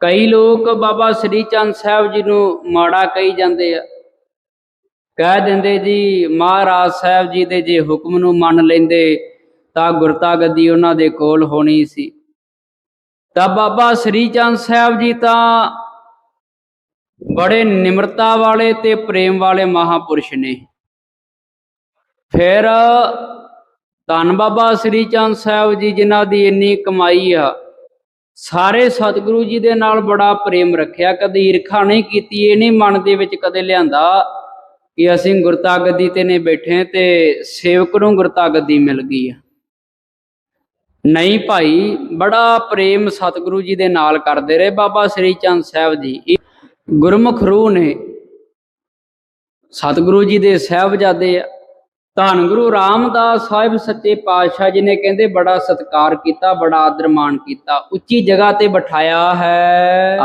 ਕਈ ਲੋਕ ਬਾਬਾ ਸ੍ਰੀ ਚੰਦ ਸਾਹਿਬ ਜੀ ਨੂੰ ਮਾੜਾ ਕਹੀ ਜਾਂਦੇ ਆ। ਕਹਿ ਦਿੰਦੇ ਜੀ, ਮਹਾਰਾਜ ਸਾਹਿਬ ਜੀ ਦੇ ਜੇ ਹੁਕਮ ਨੂੰ ਮੰਨ ਲੈਂਦੇ, ਤਾਂ ਗੁਰਤਾ ਗੱਦੀ ਉਹਨਾਂ ਦੇ ਕੋਲ ਹੋਣੀ ਸੀ। ਤਾਂ ਬਾਬਾ ਸ੍ਰੀ ਚੰਦ ਸਾਹਿਬ ਜੀ ਤਾਂ ਬੜੇ ਨਿਮਰਤਾ ਵਾਲੇ ਤੇ ਪ੍ਰੇਮ ਵਾਲੇ ਮਹਾਪੁਰਸ਼ ਨੇ। ਫਿਰ ਧੰਨ ਬਾਬਾ ਸ੍ਰੀ ਚੰਦ ਸਾਹਿਬ ਜੀ ਜਿਨ੍ਹਾਂ ਦੀ ਇੰਨੀ ਕਮਾਈ ਆ ਸਾਰੇ ਸਤਿਗੁਰੂ ਜੀ ਦੇ ਨਾਲ ਬੜਾ ਪ੍ਰੇਮ ਰੱਖਿਆ, ਕਦੇ ਈਰਖਾ ਨਹੀਂ ਕੀਤੀ, ਇਹ ਨਹੀਂ ਮਨ ਦੇ ਵਿੱਚ ਕਦੇ ਲਿਆਂਦਾ ਕਿ ਅਸੀਂ ਗੁਰਤਾ ਗੱਦੀ ਤੇ ਨੇ ਬੈਠੇ ਤੇ ਸੇਵਕ ਨੂੰ ਗੁਰਤਾ ਗੱਦੀ ਮਿਲ ਗਈ ਆ। ਨਹੀਂ ਭਾਈ, ਬੜਾ ਪ੍ਰੇਮ ਸਤਿਗੁਰੂ ਜੀ ਦੇ ਨਾਲ ਕਰਦੇ ਰਹੇ ਬਾਬਾ ਸ੍ਰੀ ਚੰਦ ਸਾਹਿਬ ਜੀ। ਇਹ ਗੁਰਮੁਖ ਰੂਹ ਨੇ ਸਤਿਗੁਰੂ ਜੀ ਦੇ ਸਾਹਿਬਜ਼ਾਦੇ ਆ। ਧੰਨ ਗੁਰੂ ਰਾਮਦਾਸ ਸਾਹਿਬ ਸੱਚੇ ਪਾਤਸ਼ਾਹ ਜੀ ਨੇ ਕਹਿੰਦੇ, ਬੜਾ ਸਤਿਕਾਰ ਕੀਤਾ, ਬੜਾ ਆਦਰ ਮਾਣ ਕੀਤਾ, ਉੱਚੀ ਜਗ੍ਹਾ ਤੇ ਬਿਠਾਇਆ ਹੈ।